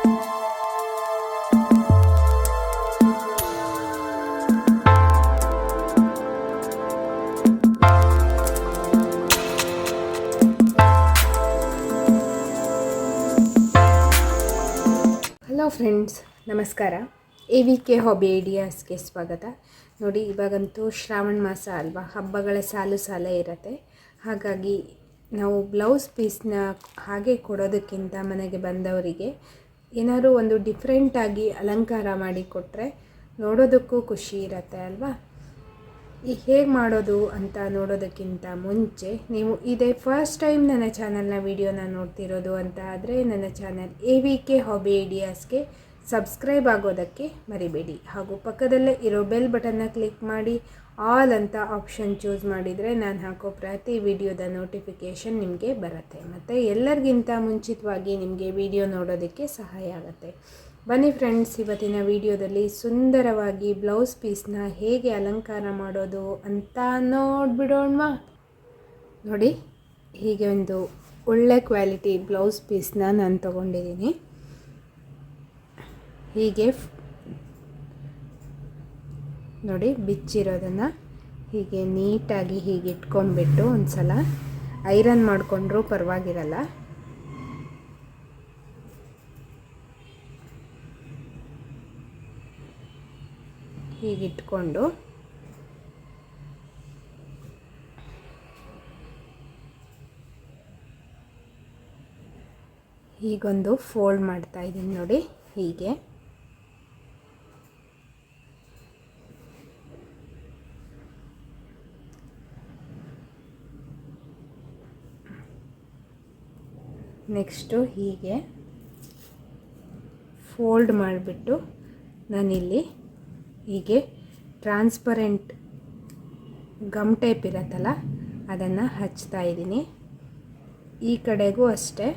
Hello friends ನಮಸ್ಕಾರ. A V K hobby ಐಡಿಯಾಸ್ಗೆ ಸ್ವಾಗತ. ನೋಡಿ, ಇವಾಗಂತೂ ಶ್ರಾವಣ ಮಾಸ ಅಲ್ವಾ? ಹಬ್ಬಗಳ ಸಾಲು ಸಾಲ ಇರುತ್ತೆ. ಹಾಗಾಗಿ ನಾವು ಬ್ಲೌಸ್ ಪೀಸ್ನ ಹಾಗೆ ಕೊಡೋದಕ್ಕಿಂತ ಮನೆಗೆ ಬಂದವರಿಗೆ ಏನಾದರೂ ಒಂದು ಡಿಫ್ರೆಂಟಾಗಿ ಅಲಂಕಾರ ಮಾಡಿ ಕೊಟ್ಟರೆ ನೋಡೋದಕ್ಕೂ ಖುಷಿ ಇರುತ್ತೆ ಅಲ್ವಾ? ಈಗ ಹೇಗೆ ಮಾಡೋದು ಅಂತ ನೋಡೋದಕ್ಕಿಂತ ಮುಂಚೆ ನೀವು ಇದೇ ಫಸ್ಟ್ ಟೈಮ್ ನನ್ನ ಚಾನಲ್ನ ವೀಡಿಯೋನ ನೋಡ್ತಿರೋದು ಅಂತ ಆದರೆ ನನ್ನ channel A V K hobby ಐಡಿಯಾಸ್ಗೆ subscribe ಆಗೋದಕ್ಕೆ ಮರಿಬೇಡಿ. ಹಾಗೂ ಪಕ್ಕದಲ್ಲೇ ಇರೋ ಬೆಲ್ ಬಟನ್ನ ಕ್ಲಿಕ್ ಮಾಡಿ. ಆಲ್ ಅಂತ ಆಪ್ಷನ್ ಚೂಸ್ ಮಾಡಿದರೆ ನಾನು ಹಾಕೋ ಪ್ರತಿ ವಿಡಿಯೋದ ನೋಟಿಫಿಕೇಷನ್ ನಿಮಗೆ ಬರುತ್ತೆ. ಮತ್ತು ಎಲ್ಲರಿಗಿಂತ ಮುಂಚಿತವಾಗಿ ನಿಮಗೆ ವಿಡಿಯೋ ನೋಡೋದಕ್ಕೆ ಸಹಾಯ ಆಗುತ್ತೆ. ಬನ್ನಿ ಫ್ರೆಂಡ್ಸ್, ಇವತ್ತಿನ ವಿಡಿಯೋದಲ್ಲಿ ಸುಂದರವಾಗಿ ಬ್ಲೌಸ್ ಪೀಸ್ನ ಹೇಗೆ ಅಲಂಕಾರ ಮಾಡೋದು ಅಂತ ನೋಡ್ಬಿಡೋಣವಾ? ನೋಡಿ, ಹೀಗೆ ಒಂದು ಒಳ್ಳೆ ಕ್ವಾಲಿಟಿ ಬ್ಲೌಸ್ ಪೀಸ್ನ ನಾನು ತೊಗೊಂಡಿದ್ದೀನಿ. ಹೀಗೆ ನೋಡಿ ಬಿಚ್ಚಿರೋದನ್ನು ಹೀಗೆ ನೀಟಾಗಿ ಹೀಗೆ ಇಟ್ಕೊಂಡ್ಬಿಟ್ಟು ಒಂದು ಸಲ ಐರನ್ ಮಾಡಿಕೊಂಡ್ರೂ ಪರವಾಗಿರಲ್ಲ. ಹೀಗಿಟ್ಕೊಂಡು ಹೀಗೊಂದು ಫೋಲ್ಡ್ ಮಾಡ್ತಾ ಇದ್ದೀನಿ ನೋಡಿ ಹೀಗೆ. ನೆಕ್ಸ್ಟು ಹೀಗೆ ಫೋಲ್ಡ್ ಮಾಡಿಬಿಟ್ಟು ನಾನಿಲ್ಲಿ ಹೀಗೆ ಟ್ರಾನ್ಸ್ಪರೆಂಟ್ ಗಮ್ ಟೈಪ್ ಇರತ್ತಲ್ಲ, ಅದನ್ನು ಹಚ್ತಾ ಇದ್ದೀನಿ. ಈ ಕಡೆಗೂ ಅಷ್ಟೇ.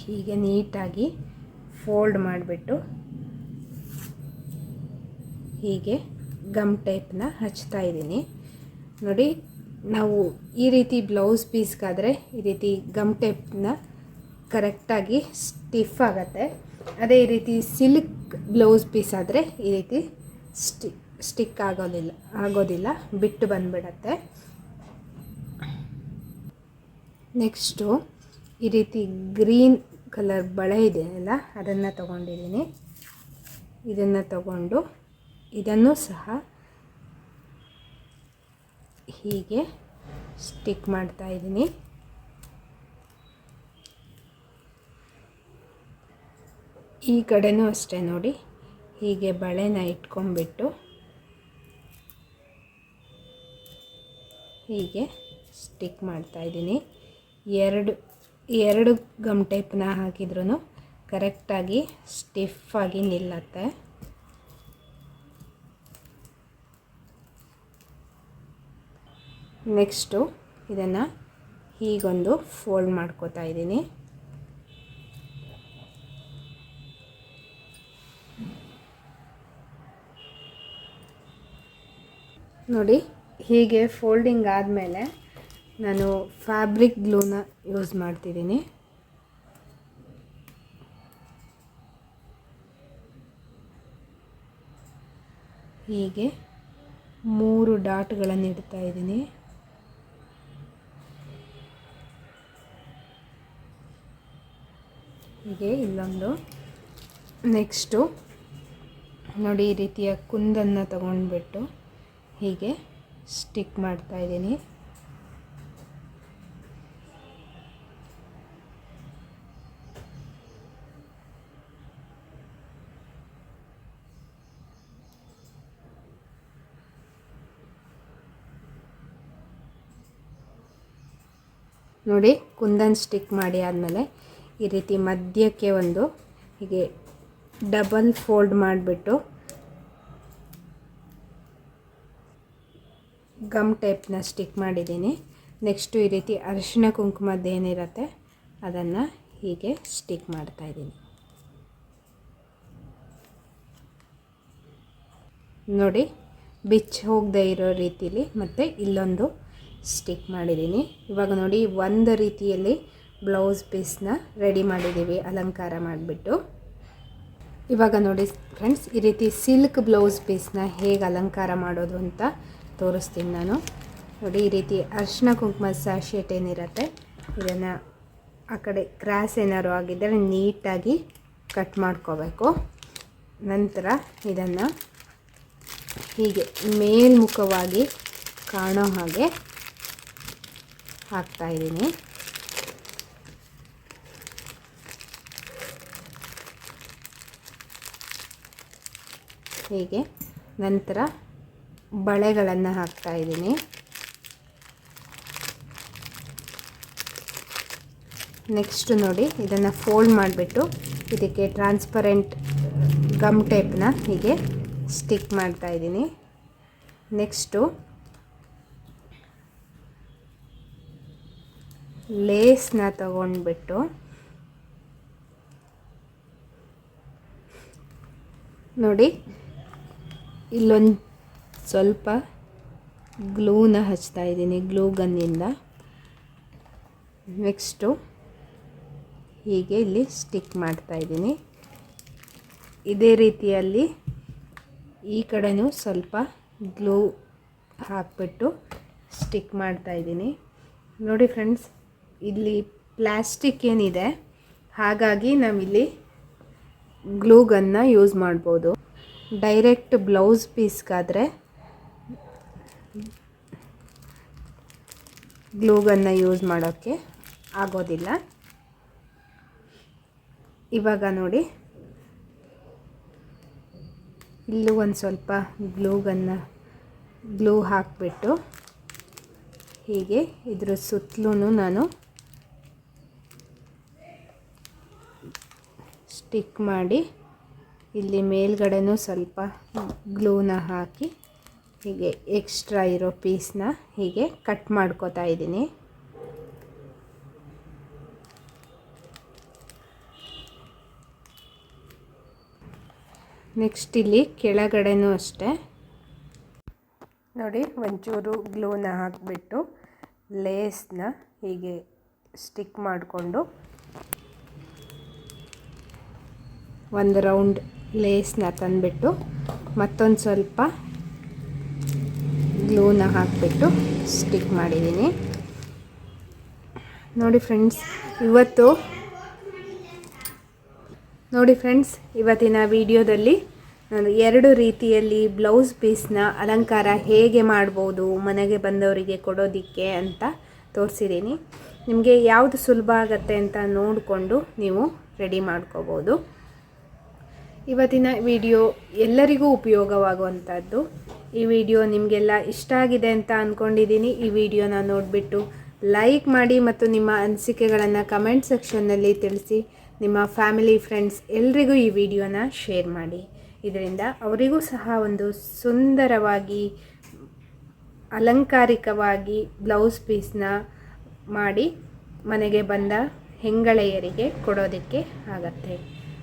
ಹೀಗೆ ನೀಟಾಗಿ ಫೋಲ್ಡ್ ಮಾಡಿಬಿಟ್ಟು ಹೀಗೆ ಗಮ್ ಟೈಪ್ನ ಹಚ್ತಾ ಇದ್ದೀನಿ. ನೋಡಿ ನಾವು ಈ ರೀತಿ ಬ್ಲೌಸ್ ಪೀಸ್ಗಾದರೆ ಈ ರೀತಿ ಗಮ್ ಟೇಪ್ನ ಕರೆಕ್ಟಾಗಿ ಸ್ಟಿಫ್ ಆಗುತ್ತೆ. ಅದೇ ಈ ರೀತಿ ಸಿಲ್ಕ್ ಬ್ಲೌಸ್ ಪೀಸ್ ಆದರೆ ಈ ರೀತಿ ಸ್ಟಿ ಸ್ಟಿಕ್ ಆಗೋದಿಲ್ಲ ಆಗೋದಿಲ್ಲ, ಬಿಟ್ಟು ಬಂದುಬಿಡತ್ತೆ. ನೆಕ್ಸ್ಟು ಈ ರೀತಿ ಗ್ರೀನ್ ಕಲರ್ ಬಳೆ ಇದೆಯಲ್ಲ ಅದನ್ನು ತಗೊಂಡಿದ್ದೀನಿ. ಇದನ್ನು ತಗೊಂಡು ಇದನ್ನು ಸಹ ಹೀಗೆ ಸ್ಟಿಕ್ ಮಾಡ್ತಾ ಇದ್ದೀನಿ. ಈ ಕಡೆನೂ ಅಷ್ಟೇ ನೋಡಿ, ಹೀಗೆ ಬಳೆನ ಇಟ್ಕೊಂಡ್ಬಿಟ್ಟು ಹೀಗೆ ಸ್ಟಿಕ್ ಮಾಡ್ತಾ ಇದ್ದೀನಿ. ಎರಡು ಎರಡು ಗಮ್ ಟೈಪ್ನ ಹಾಕಿದ್ರೂ ಕರೆಕ್ಟಾಗಿ ಸ್ಟಿಫಾಗಿ ನಿಲ್ಲತ್ತೆ. ನೆಕ್ಸ್ಟು ಇದನ್ನು ಹೀಗೊಂದು ಫೋಲ್ಡ್ ಮಾಡ್ಕೋತಾ ಇದ್ದೀನಿ. ನೋಡಿ, ಹೀಗೆ ಫೋಲ್ಡಿಂಗ್ ಆದಮೇಲೆ ನಾನು ಫ್ಯಾಬ್ರಿಕ್ ಗ್ಲೂನ ಯೂಸ್ ಮಾಡ್ತಿದ್ದೀನಿ. ಹೀಗೆ ಮೂರು ಡಾಟ್ಗಳನ್ನು ಇಡ್ತಾ ಇದ್ದೀನಿ. ಹೀಗೆ ಇಲ್ಲೊಂದು. ನೆಕ್ಸ್ಟು ನೋಡಿ ಈ ರೀತಿಯ ಕುಂದನ್ನು ತಗೊಂಡ್ಬಿಟ್ಟು ಹೀಗೆ ಸ್ಟಿಕ್ ಮಾಡ್ತಾ ಇದ್ದೀನಿ. ನೋಡಿ ಕುಂದನ್ ಸ್ಟಿಕ್ ಮಾಡಿ ಆದಮೇಲೆ ಈ ರೀತಿ ಮಧ್ಯಕ್ಕೆ ಒಂದು ಹೀಗೆ ಡಬಲ್ ಫೋಲ್ಡ್ ಮಾಡಿಬಿಟ್ಟು ಗಮ್ ಟೈಪ್ನ ಸ್ಟಿಕ್ ಮಾಡಿದ್ದೀನಿ. ನೆಕ್ಸ್ಟು ಈ ರೀತಿ ಅರಿಶಿನ ಕುಂಕುಮದ್ದು ಏನಿರುತ್ತೆ ಅದನ್ನು ಹೀಗೆ ಸ್ಟಿಕ್ ಮಾಡ್ತಾಯಿದ್ದೀನಿ ನೋಡಿ, ಬಿಚ್ಚಿ ಹೋಗದೆ ಇರೋ ರೀತಿಲಿ ಮತ್ತು ಇಲ್ಲೊಂದು ಸ್ಟಿಕ್ ಮಾಡಿದ್ದೀನಿ. ಇವಾಗ ನೋಡಿ, ಒಂದು ರೀತಿಯಲ್ಲಿ ಬ್ಲೌಸ್ ಪೀಸ್ನ ರೆಡಿ ಮಾಡಿದ್ದೀವಿ, ಅಲಂಕಾರ ಮಾಡಿಬಿಟ್ಟು. ಇವಾಗ ನೋಡಿ ಫ್ರೆಂಡ್ಸ್ ಈ ರೀತಿ ಸಿಲ್ಕ್ ಬ್ಲೌಸ್ ಪೀಸ್ನ ಹೇಗೆ ಅಲಂಕಾರ ಮಾಡೋದು ಅಂತ ತೋರಿಸ್ತೀನಿ ನಾನು. ನೋಡಿ, ಈ ರೀತಿ ಅರ್ಶಿನ ಕುಂಕುಮ ಸ್ಯಾಶೆಟ್ ಏನಿರುತ್ತೆ, ಇದನ್ನು ಆ ಕಡೆ ಕ್ರಾಸ್ ಏನಾದ್ರು ಆಗಿದ್ದರೆ ನೀಟಾಗಿ ಕಟ್ ಮಾಡ್ಕೋಬೇಕು. ನಂತರ ಇದನ್ನು ಹೀಗೆ ಮೇಲ್ಮುಖವಾಗಿ ಕಾಣೋ ಹಾಗೆ ಹಾಕ್ತಾಯಿದ್ದೀನಿ ಹೀಗೆ ನಂತರ ಬಳೆಗಳನ್ನು ಹಾಕ್ತಾ ಇದ್ದೀನಿ. ನೆಕ್ಸ್ಟ್ ನೋಡಿ ಇದನ್ನು ಫೋಲ್ಡ್ ಮಾಡಿಬಿಟ್ಟು ಇದಕ್ಕೆ ಟ್ರಾನ್ಸ್ಪರೆಂಟ್ ಗಮ್ ಟೇಪ್ನ ಹೀಗೆ ಸ್ಟಿಕ್ ಮಾಡ್ತಾ ಇದ್ದೀನಿ. ನೆಕ್ಸ್ಟು ಲೇಸ್ನ ತಗೊಂಡ್ಬಿಟ್ಟು ನೋಡಿ ಇಲ್ಲೊಂದು ಸ್ವಲ್ಪ ಗ್ಲೂನ ಹಚ್ತಾ ಇದ್ದೀನಿ, ಗ್ಲೂ ಗನ್ನಿಂದ. ನೆಕ್ಸ್ಟು ಹೀಗೆ ಇಲ್ಲಿ ಸ್ಟಿಕ್ ಮಾಡ್ತಾ ಇದ್ದೀನಿ. ಇದೇ ರೀತಿಯಲ್ಲಿ ಈ ಕಡೆನೂ ಸ್ವಲ್ಪ ಗ್ಲೂ ಹಾಕ್ಬಿಟ್ಟು ಸ್ಟಿಕ್ ಮಾಡ್ತಾ ಇದ್ದೀನಿ. ನೋಡಿ ಫ್ರೆಂಡ್ಸ್, ಇಲ್ಲಿ ಪ್ಲ್ಯಾಸ್ಟಿಕ್ ಏನಿದೆ, ಹಾಗಾಗಿ ನಾವಿಲ್ಲಿ ಗ್ಲೂಗನ್ನ ಯೂಸ್ ಮಾಡ್ಬೋದು. ಡೈರೆಕ್ಟ್ ಬ್ಲೌಸ್ ಪೀಸ್ಗಾದರೆ ಗ್ಲೂಗನ್ನು ಯೂಸ್ ಮಾಡೋಕ್ಕೆ ಆಗೋದಿಲ್ಲ. ಇವಾಗ ನೋಡಿ. ಇಲ್ಲೂ ಒಂದು ಸ್ವಲ್ಪ ಗ್ಲೂಗನ್ನು, ಗ್ಲೂ ಹಾಕಿಬಿಟ್ಟು ಹೀಗೆ ಇದ್ರ ಸುತ್ತಲೂ ನಾನು ಸ್ಟಿಕ್ ಮಾಡಿ ಇಲ್ಲಿ ಮೇಲ್ಗಡೆನೂ ಸ್ವಲ್ಪ ಗ್ಲೂನ ಹಾಕಿ ಹೀಗೆ ಎಕ್ಸ್ಟ್ರಾ ಇರೋ ಪೀಸ್ನ ಹೀಗೆ ಕಟ್ ಮಾಡ್ಕೋತಾ ಇದ್ದೀನಿ. ನೆಕ್ಸ್ಟ್ ಇಲ್ಲಿ ಕೆಳಗಡೆನೂ ಅಷ್ಟೇ. ನೋಡಿ, ಒಂಚೂರು ಗ್ಲೂನ ಹಾಕಿಬಿಟ್ಟು ಲೇಸ್ನ ಹೀಗೆ ಸ್ಟಿಕ್ ಮಾಡಿಕೊಂಡು ಒಂದು ರೌಂಡ್ ಲೇಸ್ನ ತಂದುಬಿಟ್ಟು ಮತ್ತೊಂದು ಸ್ವಲ್ಪ ಗ್ಲೂನ ಹಾಕಿಬಿಟ್ಟು ಸ್ಟಿಕ್ ಮಾಡಿದ್ದೀನಿ. ನೋಡಿ ಫ್ರೆಂಡ್ಸ್ ಇವತ್ತು ನೋಡಿ ಫ್ರೆಂಡ್ಸ್ ಇವತ್ತಿನ ವಿಡಿಯೋದಲ್ಲಿ ನಾನು ಎರಡು ರೀತಿಯಲ್ಲಿ ಬ್ಲೌಸ್ ಪೀಸ್ನ ಅಲಂಕಾರ ಹೇಗೆ ಮಾಡ್ಬೋದು, ಮನೆಗೆ ಬಂದವರಿಗೆ ಕೊಡೋದಕ್ಕೆ ಅಂತ ತೋರಿಸಿದ್ದೀನಿ. ನಿಮಗೆ ಯಾವುದು ಸುಲಭ ಆಗುತ್ತೆ ಅಂತ ನೋಡಿಕೊಂಡು ನೀವು ರೆಡಿ ಮಾಡ್ಕೋಬೋದು. ಇವತ್ತಿನ ವಿಡಿಯೋ ಎಲ್ಲರಿಗೂ ಉಪಯೋಗವಾಗುವಂಥದ್ದು. ಈ ವಿಡಿಯೋ ನಿಮಗೆಲ್ಲ ಇಷ್ಟ ಆಗಿದೆ ಅಂತ ಅಂದ್ಕೊಂಡಿದ್ದೀನಿ ಈ ವಿಡಿಯೋನ ನೋಡಿಬಿಟ್ಟು ಲೈಕ್ ಮಾಡಿ ಮತ್ತು ನಿಮ್ಮ ಅನಿಸಿಕೆಗಳನ್ನು ಕಮೆಂಟ್ ಸೆಕ್ಷನ್ನಲ್ಲಿ ತಿಳಿಸಿ. ನಿಮ್ಮ ಫ್ಯಾಮಿಲಿ, ಫ್ರೆಂಡ್ಸ್ ಎಲ್ರಿಗೂ ಈ ವಿಡಿಯೋನ ಶೇರ್ ಮಾಡಿ. ಇದರಿಂದ ಅವರಿಗೂ ಸಹ ಒಂದು ಸುಂದರವಾಗಿ, ಅಲಂಕಾರಿಕವಾಗಿ ಬ್ಲೌಸ್ ಪೀಸ್ನ ಮಾಡಿ ಮನೆಗೆ ಬಂದ ಹೆಂಗಳೆಯರಿಗೆ ಕೊಡೋದಕ್ಕೆ ಆಗತ್ತೆ.